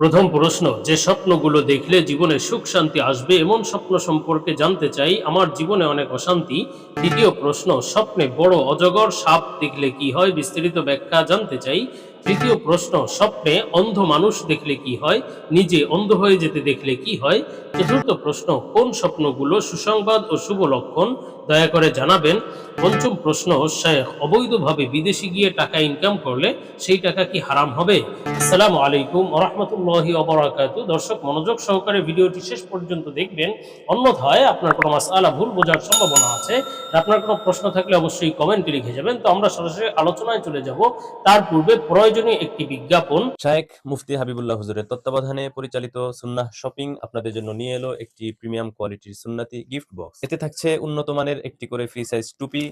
প্রথম প্রশ্ন, যে স্বপ্নগুলো দেখলে জীবনে সুখ, শান্তি আসবে এমন স্বপ্ন সম্পর্কে জানতে চাই, আমার জীবনে অনেক অশান্তি। দ্বিতীয় প্রশ্ন, স্বপ্নে বড় অজগর সাপ দেখলে কি হয়? বিস্তারিত ব্যাখ্যা জানতে চাই। তৃতীয় প্রশ্ন, স্বপ্নে অন্ধ মানুষ দেখলে কি হয়? নিজে অন্ধ হয়ে যেতে দেখলে কি হয়? চতুর্থ প্রশ্ন, কোন স্বপ্নগুলো সুসংবাদ ও শুভ লক্ষণ? দয়া করে জানাবেন। পঞ্চম প্রশ্ন, শেখ, অবৈধভাবে বিদেশে গিয়ে টাকা ইনকাম করলে সেই টাকা কি হারাম হবে? আসসালামু আলাইকুম রহমতুল্লাহি অবরাকাত দর্শক, মনোযোগ সহকারে ভিডিওটি শেষ পর্যন্ত দেখবেন। অন্যথায় আপনার কোনো মাসালা ভুল বোঝার সম্ভাবনা আছে। আপনার কোনো প্রশ্ন থাকলে অবশ্যই কমেন্টে লিখে যাবেন। তো আমরা সরাসরি আলোচনায় চলে যাব। তার পূর্বে প্রয়োজনীয় একটি বিজ্ঞাপন। শায়েখ মুফতি হাবিবুল্লাহ হুজুরের তত্ত্বাবধানে পরিচালিত সুন্নাহ শপিং আপনাদের জন্য নিয়ে এলো একটি প্রিমিয়াম কোয়ালিটির সুন্নাতি গিফট বক্স। এতে থাকছে উন্নত মানের একটি করে ফ্রি সাইজ টুপি,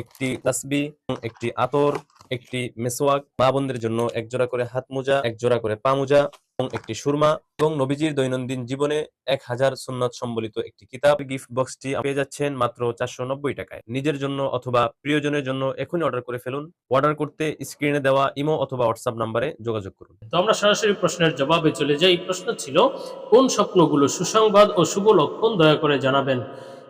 একটি তাসবি, একটি আতর, একটি মেসোয়াক মা বোনদের জন্য এক জোড়া করে হাত মোজা এক জোড়া করে পা মোজা এবং একটি সুরমা এবং নবীজির দৈনন্দিন জীবনে এক হাজার সুন্নত সম্বলিত একটি কিতাব। গিফট বক্সটি পেয়ে যাচ্ছেন মাত্র চারশো নব্বই টাকায়। নিজের জন্য অথবা প্রিয়জনের জন্য এখনই অর্ডার করে ফেলুন। অর্ডার করতে স্ক্রিনে দেওয়া ইমো অথবা হোয়াটসঅ্যাপ নাম্বারে যোগাযোগ করুন। তো আমরা সরাসরি প্রশ্নের জবাবে চলে যাই। প্রশ্ন ছিল, কোন স্বপ্নগুলো সুসংবাদ ও শুভ লক্ষণ দয়া করে জানাবেন?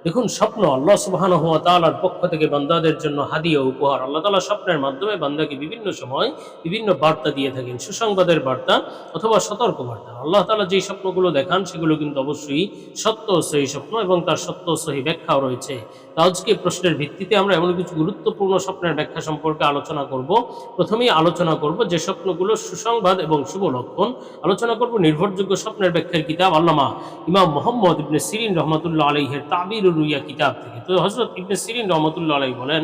দেখুন, স্বপ্ন আল্লাহ সুবহান হুয়া তাআলার পক্ষ থেকে বান্দাদের জন্য হাদিয়া উপহার। আল্লাহ তাআলা স্বপ্নের মাধ্যমে বান্দাকে বিভিন্ন সময় বিভিন্ন বার্তা দিয়ে থাকেন, সুসংবাদের বার্তা অথবা সতর্ক বার্তা আল্লাহ তালা যেই স্বপ্নগুলো দেখান, সেগুলো কিন্তু অবশ্যই সত্য সহি স্বপ্ন এবং তার সত্য সহি ব্যাখ্যাও রয়েছে। আজকে প্রশ্নের ভিত্তিতে আমরা এমন কিছু গুরুত্বপূর্ণ স্বপ্নের ব্যাখ্যা সম্পর্কে আলোচনা করব। প্রথমেই আলোচনা করব যে স্বপ্নগুলো সুসংবাদ এবং শুভ লক্ষণ। আলোচনা করব নির্ভরযোগ্য স্বপ্নের ব্যাখ্যার কিতাব আল্লামা ইমাম মোহাম্মদ ইবনে সিরিন রহমতুল্লাহ আলহের তাবির রুইয়া কিতাব থেকে। তো হজরত ইবনে সিরিন রহমতুল্লাহ আলাই বলেন,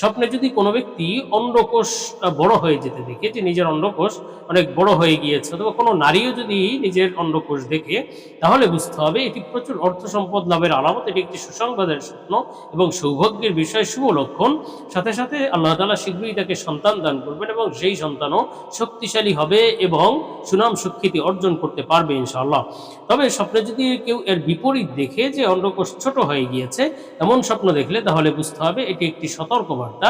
স্বপ্নে যদি কোনো ব্যক্তি অন্ডকোষটা বড় হয়ে যেতে দেখে, যে নিজের অন্ডকোষ অনেক বড় হয়ে গিয়েছে, অথবা কোনো নারীও যদি নিজের অন্ডকোষ দেখে, তাহলে বুঝতে হবে এটি প্রচুর অর্থ সম্পদ লাভের আলামত, এটি একটি সুসংবাদের স্বপ্ন এবং সৌভাগ্যের বিষয় শুভ লক্ষণ। সাথে সাথে আল্লাহ তালা শীঘ্রই তাকে সন্তান দান করবেন এবং সেই সন্তানও শক্তিশালী হবে এবং সুনাম সুখ্যাতি অর্জন করতে পারবে ইনশাআল্লাহ। তবে স্বপ্নে যদি কেউ এর বিপরীত দেখে যে অন্ডকোষ ছোট হয়ে গিয়েছে এমন স্বপ্ন দেখলে তাহলে বুঝতে হবে এটি একটি সতর্কবার্তা।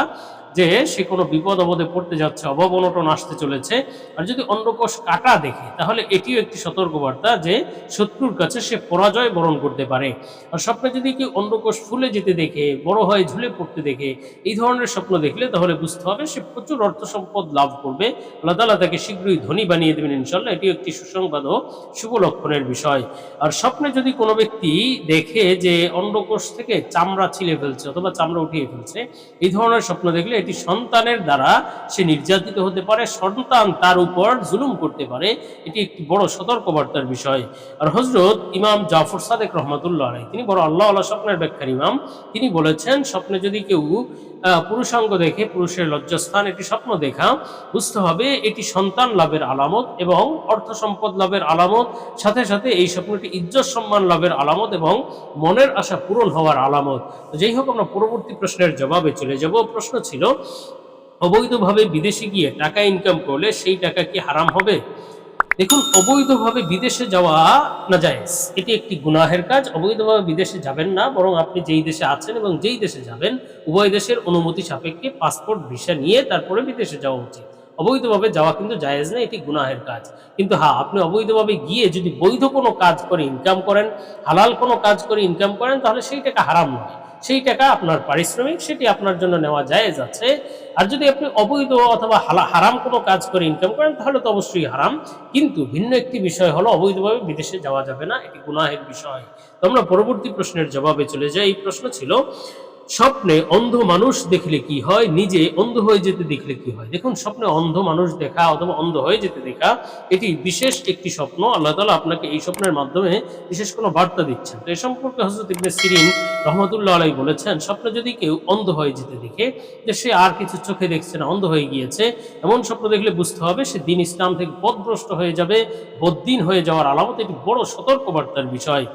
যে সে কোনো বিপদ আপদে পড়তে যাচ্ছে, অভাব অনটন আসতে চলেছে। আর যদি অন্ডকোষ কাটা দেখে, তাহলে এটিও একটি সতর্কবার্তা যে শত্রুর কাছে সে পরাজয় বরণ করতে পারে। আর স্বপ্নে যদি কেউ অন্ডকোষ ফুলে যেতে দেখে, বড় হয়ে ঝুলে পড়তে দেখে, এই ধরনের স্বপ্ন দেখলে তাহলে বুঝতে হবে সে প্রচুর অর্থ সম্পদ লাভ করবে। আল্লাহ তালা তাকে শীঘ্রই ধনী বানিয়ে দেবেন ইনশাল্লাহ এটি একটি সুসংবাদ ও শুভ লক্ষণের বিষয়। আর স্বপ্নে যদি কোনো ব্যক্তি দেখে যে অন্ডকোষ থেকে চামড়া ছিলে ফেলছে অথবা চামড়া উঠিয়ে ফেলছে, এই ধরনের স্বপ্ন দেখলে এটি সন্তানের দ্বারা সে নির্যাতিত হতে পারে, সন্তান তার উপর জুলুম করতে পারে। এটি একটি বড় সতর্কবার্তার বিষয়। আর হজরত ইমাম জাফর সাদেক রহমতুল্লাহ তিনি বড় আল্লাহ আল্লাহ স্বপ্নের ব্যাখ্যার ইমাম। তিনি বলেছেন, স্বপ্নে যদি কেউ পুরুষাঙ্গ দেখে পুরুষের লজ্জাস্থান এটি স্বপ্ন দেখা, বুঝতে হবে এটি সন্তান লাভের আলামত এবং অর্থ সম্পদ লাভের আলামত, সাথে সাথে এই স্বপ্নটি ইজ্জত সম্মান লাভের আলামত এবং মনের আশা পূরণ হওয়ার আলামত। যাই হোক, আমরা পরবর্তী প্রশ্নের জবাবে চলে যাব। প্রশ্ন ছিল, অবৈধভাবে বিদেশে গিয়ে টাকা ইনকাম করলে সেই টাকা কি হারাম হবে? দেখুন, অবৈধভাবে বিদেশে যাওয়া না জায়েজ। এটি একটি গুনাহের কাজ, অবৈধভাবে বিদেশে যাবেন না, বরং আপনি যেই দেশে আছেন এবং যেই দেশে যাবেন, উভয় দেশের অনুমতি সাপেক্ষে পাসপোর্ট, ভিসা নিয়ে তারপরে বিদেশে যাওয়া উচিত। অবৈধভাবে যাওয়া কিন্তু জায়েজ না, এটি গুনাহের কাজ। কিন্তু হ্যাঁ আপনি অবৈধভাবে গিয়ে যদি বৈধ কোনো কাজ করে ইনকাম করেন, হালাল কোনো কাজ করে ইনকাম করেন, তাহলে সেই টাকা হারাম নয়। সেই টাকা আপনার পারিশ্রমিক সেটি আপনার জন্য নেওয়া যায় যাচ্ছে আর যদি আপনি অবৈধ অথবা হারাম কোনো কাজ করে ইনকাম করেন, তাহলে তো অবশ্যই হারাম। কিন্তু ভিন্ন একটি বিষয় হলো অবৈধভাবে বিদেশে যাওয়া যাবে না, এটি গুনাহের বিষয়। তো আমরা পরবর্তী প্রশ্নের জবাবে চলে যাই। এই প্রশ্ন ছিল স্বপ্নে অন্ধ মানুষ দেখলে কি হয়? নিজে অন্ধ হয়ে যেতে দেখলে কি হয়? দেখুন, স্বপ্নে অন্ধ মানুষ দেখা অথবা অন্ধ হয়ে যেতে দেখা, এটি বিশেষ একটি স্বপ্ন। আল্লাহ তালা আপনাকে এই স্বপ্নের মাধ্যমে বিশেষ কোনো বার্তা দিচ্ছেন। তো এ সম্পর্কে হজরত ইবনে সিরিন রহমতুল্লাহ আলাই বলেছেন, স্বপ্নে যদি কেউ অন্ধ হয়ে যেতে দেখে যে সে আর কিছু চোখে দেখছে না, অন্ধ হয়ে গিয়েছে, এমন স্বপ্ন দেখলে বুঝতে হবে সে দিন ইসলাম থেকে পথভ্রষ্ট হয়ে যাবে, বদ্দিন হয়ে যাওয়ার আলামত। এটি বড় সতর্কবার্তার বিষয়।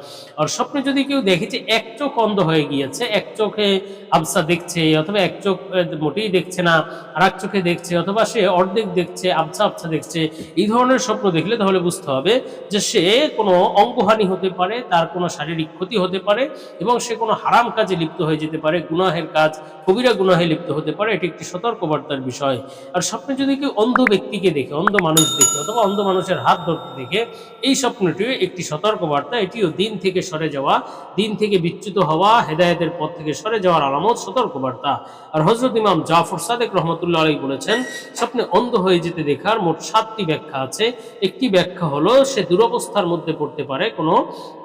আর স্বপ্নে যদি কেউ দেখে যে এক চোখ অন্ধ হয়ে গিয়েছে, এক চোখে আবসা দেখছে, অথবা এক চোখ মোটেই দেখছে না, আর এক চোখে দেখছে, অথবা সে অর্ধেক দেখছে আবসা আবসা দেখছে, এই ধরনের স্বপ্ন দেখলে তাহলে বুঝতে হবে যে সে কোনো অঙ্গহানি হতে পারে, তার কোনো শারীরিক ক্ষতি হতে পারে, এবং সে কোনো হারাম কাজে লিপ্ত হয়ে যেতে পারে, গুনাহের কাজ, কবিরা গুনাহে লিপ্ত হতে পারে, এটি একটি সতর্কবার্তার বিষয়। আর স্বপ্নে যদি কেউ অন্ধ ব্যক্তিকে দেখে, অন্ধ মানুষ দেখে, অথবা অন্ধ মানুষের হাত ধরতে দেখে, এই স্বপ্নটিও একটি সতর্কবার্তা, এটিও দিন থেকে সরে যাওয়া, দিন থেকে বিচ্যুত হওয়া, হেদায়েতের পথ থেকে সরে আলামত, সতর্কবার্তা। আর হজরত ইমাম জাফর সাদেক রহমতুল্লাহ বলেছেন, স্বপ্নে অন্ধ হয়ে যেতে দেখার মোট সাতটি ব্যাখ্যা আছে। একটি ব্যাখ্যা হলো, সে দুরবস্থার মধ্যে পড়তে পারে, কোনো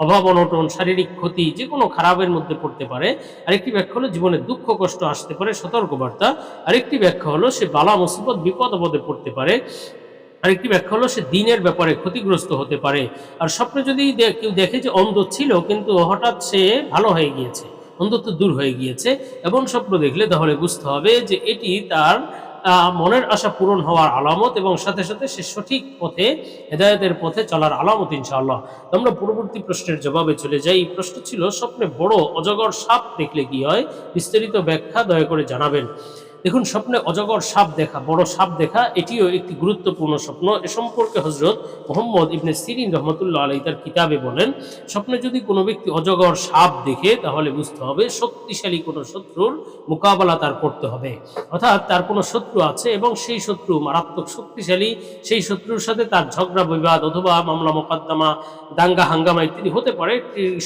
অভাব, অনটন, শারীরিক ক্ষতি, যে কোনো খারাপের মধ্যে পড়তে পারে। আরেকটি ব্যাখ্যা হলো, জীবনে দুঃখ, কষ্ট আসতে পারে, সতর্কবার্তা। আরেকটি ব্যাখ্যা হলো, সে বালা, মুসিবত, বিপদ, আপদে পড়তে পারে। আরেকটি ব্যাখ্যা হলো, সে দিনের ব্যাপারে ক্ষতিগ্রস্ত হতে পারে। আর স্বপ্নে যদি কেউ দেখে যে অন্ধ ছিল, কিন্তু হঠাৎ সে ভালো হয়ে গিয়েছে। অন্ধত্ব দূর হয়ে গিয়েছে এবং স্বপ্ন দেখলে তাহলে বুঝতে হবে যে এটি তার মনের আশা পূরণ হওয়ার আলামত এবং সাথে সাথে সে সঠিক পথে, হেদায়তের পথে চলার আলামত ইনশাআল্লাহ। আমরা পরবর্তী প্রশ্নের জবাবে চলে যাই। প্রশ্ন ছিল, স্বপ্নে বড় অজগর সাপ দেখলে কি হয়? বিস্তারিত ব্যাখ্যা দয়া করে জানাবেন। দেখুন, স্বপ্নে অজগর সাপ দেখা, বড় সাপ দেখা, এটিও একটি গুরুত্বপূর্ণ স্বপ্ন। এ সম্পর্কে হজরত মোহাম্মদ ইবনে সিরিন রহমতুল্লাহ আলাই তার কিতাবে বলেন, স্বপ্নে যদি কোনো ব্যক্তি অজগর সাপ দেখে, তাহলে বুঝতে হবে শক্তিশালী কোনো শত্রুর মোকাবেলা তার করতে হবে। অর্থাৎ তার কোনো শত্রু আছে এবং সেই শত্রু মারাত্মক শক্তিশালী, সেই শত্রুর সাথে তার ঝগড়া, বিবাদ অথবা মামলা, মোকদ্দমা, দাঙ্গা, হাঙ্গামা ইত্যাদি হতে পারে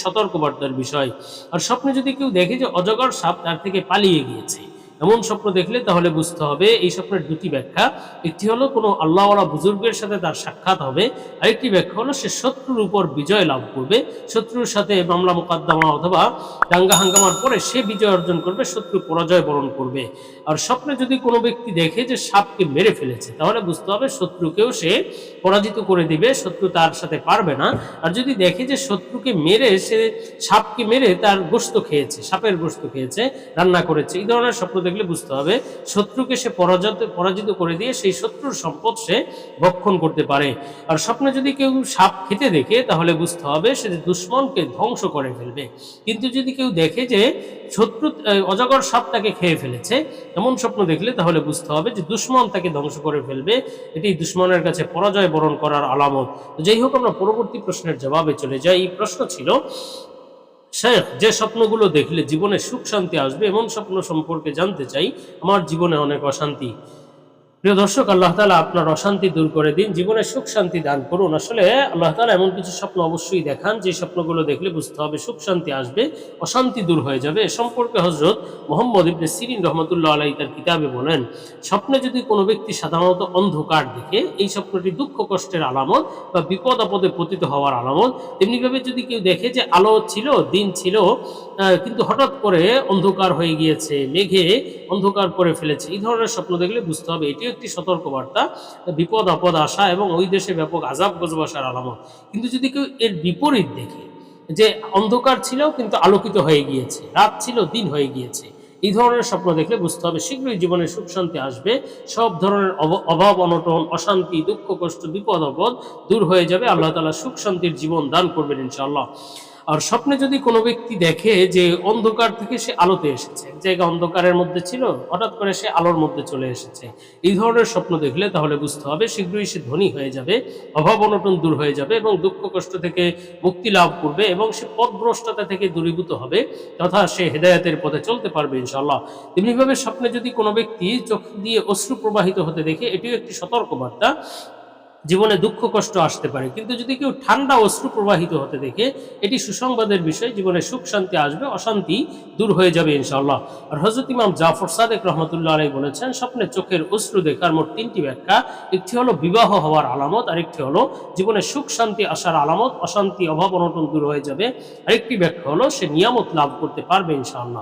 সতর্কবার্তার বিষয়। আর স্বপ্নে যদি কেউ দেখে যে অজগর সাপ তার থেকে পালিয়ে গিয়েছে এমন স্বপ্ন দেখলে তাহলে বুঝতে হবে এই স্বপ্নের দুটি ব্যাখ্যা। একটি হলো, কোনো আল্লাহওয়ালা বুজুর্গের সাথে তার সাক্ষাৎ হবে। আরেকটি ব্যাখ্যা হলো, সে শত্রুর উপর বিজয় লাভ করবে। শত্রুর সাথে মামলা মোকদ্দমা অথবা দাঙ্গা হাঙ্গামার পরে সে বিজয় অর্জন করবে শত্রু পরাজয় বরণ করবে। আর স্বপ্নে যদি কোনো ব্যক্তি দেখে যে সাপকে মেরে ফেলেছে, তাহলে বুঝতে হবে শত্রুকেও সে পরাজিত করে দিবে, শত্রু তার সাথে পারবে না। আর যদি দেখে যে শত্রুকে মেরে সে সাপকে মেরে তার গোস্ত খেয়েছে, সাপের গোস্ত খেয়েছে, রান্না করেছে, এই ধরনের স্বপ্ন দেখলে বুঝতে হবে, শত্রুকে সে পরাজিত পরাজিত করে দিয়ে সেই শত্রুর সম্পদ সে ভক্ষণ করতে পারে। আর স্বপ্নে যদি কেউ সাপ খেতে দেখে, তাহলে বুঝতে হবে সে যে দুশ্মনকে ধ্বংস করে ফেলবে। কিন্তু যদি কেউ দেখে যে শত্রু অজগর সাপ তাকে খেয়ে ফেলেছে, এমন স্বপ্ন দেখলে তাহলে বুঝতে হবে যে দুশ্মন তাকে ধ্বংস করে ফেলবে। এটি দুশ্মনের কাছে পরাজয় বরণ করার আলামত। যাই হোক, আমরা পরবর্তী প্রশ্নের জবাবে চলে যাই। এই প্রশ্ন ছিল, শেখ, যে স্বপ্নগুলো দেখলে জীবনে সুখ শান্তি আসবে, এমন স্বপ্ন সম্পর্কে জানতে চাই। আমার জীবনে অনেক অশান্তি। প্রিয় দর্শক, আল্লাহ তালা আপনার অশান্তি দূর করে দিন, জীবনে সুখ শান্তি দান করুন। আসলে আল্লাহ তালা এমন কিছু স্বপ্ন অবশ্যই দেখান, যে স্বপ্নগুলো দেখলে বুঝতে হবে সুখ শান্তি আসবে, অশান্তি দূর হয়ে যাবে। এ সম্পর্কে হজরত মোহাম্মদ ইবনে সিরিন রহমতুল্লাহ আলাই তার কিতাবে বলেন, স্বপ্নে যদি কোনো ব্যক্তি সাধারণত অন্ধকার দেখে, এই স্বপ্নটি দুঃখ, কষ্টের আলামত বা বিপদ, আপদে পতিত হওয়ার আলামত। তেমনিভাবে যদি কেউ দেখে যে আলো ছিল, দিন ছিল কিন্তু হঠাৎ করে অন্ধকার হয়ে গিয়েছে, মেঘে অন্ধকার করে ফেলেছে, এই ধরনের স্বপ্ন দেখলে বুঝতে হবে এটিও একটি সতর্কবার্তা, বিপদ, আপদ আসা এবং ওই দেশে ব্যাপক আজাব গজব আসার আলামত। কিন্তু যদি কেউ এর বিপরীত দেখে যে অন্ধকার ছিল কিন্তু আলোকিত হয়ে গিয়েছে, রাত ছিল, দিন হয়ে গিয়েছে, এই ধরনের স্বপ্ন দেখলে বুঝতে হবে শীঘ্রই জীবনে সুখ শান্তি আসবে। সব ধরনের অভাব, অনটন, অশান্তি, দুঃখ, কষ্ট, বিপদ, আপদ দূর হয়ে যাবে। আল্লাহ তালা সুখ শান্তির জীবন দান করবেন ইনশাআল্লাহ। আর স্বপ্নে যদি কোনো ব্যক্তি দেখে যে অন্ধকার থেকে সে আলোতে এসেছে, জায়গা অন্ধকারের মধ্যে ছিল, হঠাৎ করে সে আলোর মধ্যে চলে এসেছে। এই ধরনের স্বপ্ন দেখলে তাহলে বুঝতে হবে শীঘ্রই সে ধনী হয়ে যাবে, অভাব অনটন দূর হয়ে যাবে এবং দুঃখ কষ্ট থেকে মুক্তি লাভ করবে এবং সে পথভ্রষ্টতা থেকে দূরীভূত হবে তথা সে হেদায়াতের পথে চলতে পারবে ইনশাল্লাহ তেমনিভাবে স্বপ্নে যদি কোনো ব্যক্তি চোখ দিয়ে অশ্রু প্রবাহিত হতে দেখে, এটিও একটি সতর্কবার্তা। জীবনে দুঃখ, কষ্ট আসতে পারে। কিন্তু যদি কেউ ঠান্ডা, অশ্রু প্রবাহিত হতে দেখে, এটি সুসংবাদের বিষয়, জীবনে সুখ, শান্তি আসবে, অশান্তি দূর হয়ে যাবে ইনশাআল্লাহ। আর হজরত ইমাম জাফর সাদেক রহমতুল্লাহ আলাই বলেছেন, স্বপ্নে চোখের অশ্রু দেখার মোট তিনটি ব্যাখ্যা, একটি হলো বিবাহ হওয়ার আলামত, আরেকটি হলো জীবনে সুখ, শান্তি আসার আলামত, অশান্তি, অভাব, অনটন দূর হয়ে যাবে। আরেকটি ব্যাখ্যা হলো সে নিয়ামত লাভ করতে পারবে ইনশাআল্লাহ।